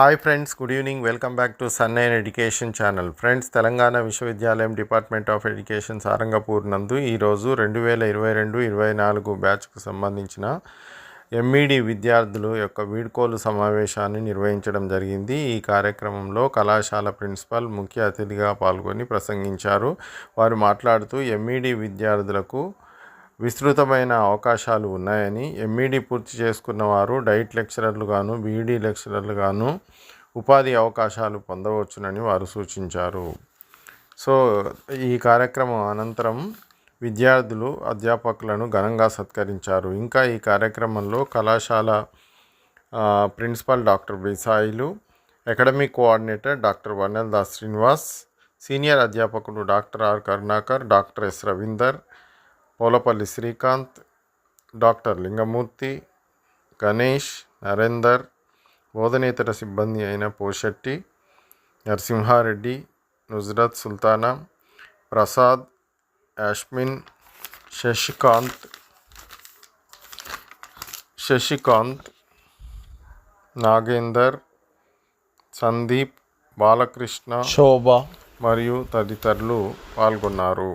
Hi friends good evening. Welcome back to sun education channel. Friends Telangana విశ్వవిద్యాలయం department of education Sarangpur నందు ఈరోజు రెండు వేల ఇరవై రెండు ఇరవై నాలుగు బ్యాచ్కు సంబంధించిన ఎంఈడి విద్యార్థులు యొక్క వీడ్కోలు సమావేశాన్ని నిర్వహించడం జరిగింది. ఈ కార్యక్రమంలో కళాశాల ప్రిన్సిపల్ ముఖ్య అతిథిగా పాల్గొని ప్రసంగించారు. వారు మాట్లాడుతూ ఎంఈడి విద్యార్థులకు విస్తృతమైన అవకాశాలు ఉన్నాయని ఎంఈడి పూర్తి చేసుకున్న వారు డైట్ లెక్చరర్లుగాను బీఈడి లెక్చరర్లుగాను ఉపాధి అవకాశాలు పొందవచ్చునని వారు సూచించారు. సో ఈ కార్యక్రమం అనంతరం విద్యార్థులు అధ్యాపకులను ఘనంగా సత్కరించారు. ఇంకా ఈ కార్యక్రమంలో కళాశాల ప్రిన్సిపల్ డాక్టర్ బిసాయిలు అకాడమిక్ కోఆర్డినేటర్ డాక్టర్ వర్ణల్ Das Srinivas senior అధ్యాపకుడు doctor R Karunakar doctor S Ravinder Polapalli Srikanth doctor Lingamurthy Ganesh Narender బోధనేతర సిబ్బంది అయిన పోషెట్టి నరసింహారెడ్డి నుజ్రత్ సుల్తానా ప్రసాద్ యాష్మిన్ శశికాంత్ శశికాంత్ నాగేందర్ సందీప్ బాలకృష్ణ శోభ. మరియు తదితరులు పాల్గొన్నారు.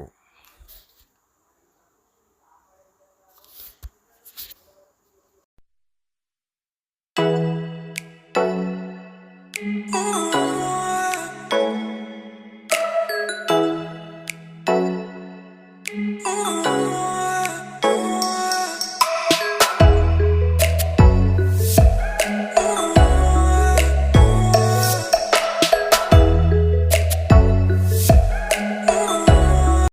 Ooh.